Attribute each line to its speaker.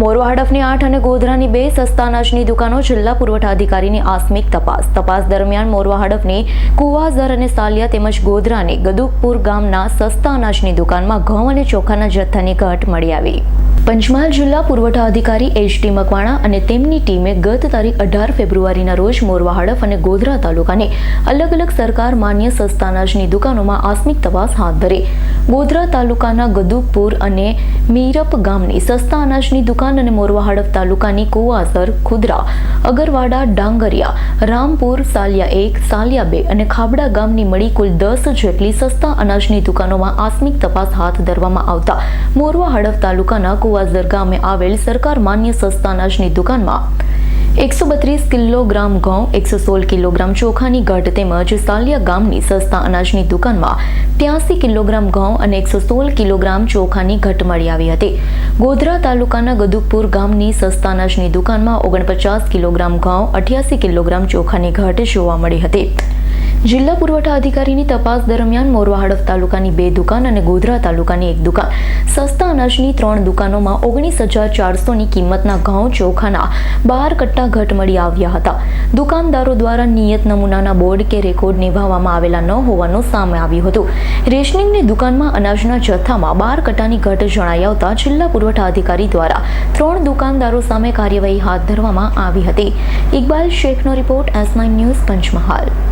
Speaker 1: મોરવા હડફની આઠ અને ગોધરાની બે સસ્તા અનાજની દુકાનો જિલ્લા પુરવઠા અધિકારીની આસ્મિક તપાસ. તપાસ દરમિયાન મોરવા હડફની કુવાઝર અને સાલિયા તેમજ ગોધરાની ગદુકપુર ગામના સસ્તા અનાજની દુકાનમાં ઘઉં અને ચોખાના જથ્થાની ઘટ મળી આવી. પંચમહાલ જિલ્લા પુરવઠા અધિકારી એચ ટી મકવાણા અને તેમની ટીમે ગત તારીખ અઢાર ફેબ્રુઆરીના રોજ મોરવા હડફ અને ગોધરા તાલુકાની અલગ અલગ સરકાર માન્ય સસ્તા અનાજની દુકાનોમાં આસ્મિક તપાસ હાથ ધરી. ગોધરા તાલુકાના ગદુપુર અને મીરપ ગામની સસ્તા અનાજની દુકાન અને મોરવા હડફ તાલુકાની કુવાસર, ખુદરા, અગરવાડા, ડાંગરિયા, રામપુર, સાલિયા એક, સાલિયા બે અને ખાબડા ગામની મળી કુલ દસ જેટલી સસ્તા અનાજની દુકાનોમાં આસ્મિક તપાસ હાથ ધરવામાં આવતા મોરવા હડફ તાલુકાના કુવાસર ગામે આવેલ સરકાર માન્ય સસ્તા અનાજની દુકાનમાં એકસો બત્રીસ કિલોગ્રામ ઘઉં, એકસો સોળ કિલોગ્રામ ચોખાની ઘટ તેમજ સાલિયા ગામની સસ્તા અનાજની દુકાનમાં ત્યાસી કિલોગ્રામ ઘઉં અને એકસો સોળ કિલોગ્રામ ચોખાની ઘટ મળી આવી હતી. ગોધરા તાલુકાના ગદુકપુર ગામની સસ્તા અનાજની દુકાનમાં ઓગણપચાસ કિલોગ્રામ ઘઉં, અઠ્યાસી કિલોગ્રામ ચોખાની ઘટ જોવા મળી હતી. જિલ્લા પુરવઠા અધિકારીની તપાસ દરમિયાન મોરવા હડફ તાલુકાની બે દુકાન અને ગોધરા તાલુકાની એક દુકાન. સસ્તા અનાજની ત્રણ દુકાનોમાં ઓગણીસ હજાર ચારસોની કિંમતના ઘઉં, ચોખાના બાર કટ્ટા ઘટ મળી આવ્યા હતા. દુકાનદારો દ્વારા નિયત નમૂનાના બોર્ડ કે રેકોર્ડ નિભાવવામાં આવેલા ન હોવાનું સામે આવ્યું હતું. રેશનિંગની દુકાનમાં અનાજના જથ્થામાં બાર કટ્ટાની ઘટ જણાઈ આવતા જિલ્લા પુરવઠા અધિકારી દ્વારા ત્રણ દુકાનદારો સામે કાર્યવાહી હાથ ધરવામાં આવી હતી. Iqbal શેખનો report S nine news Panchmahal.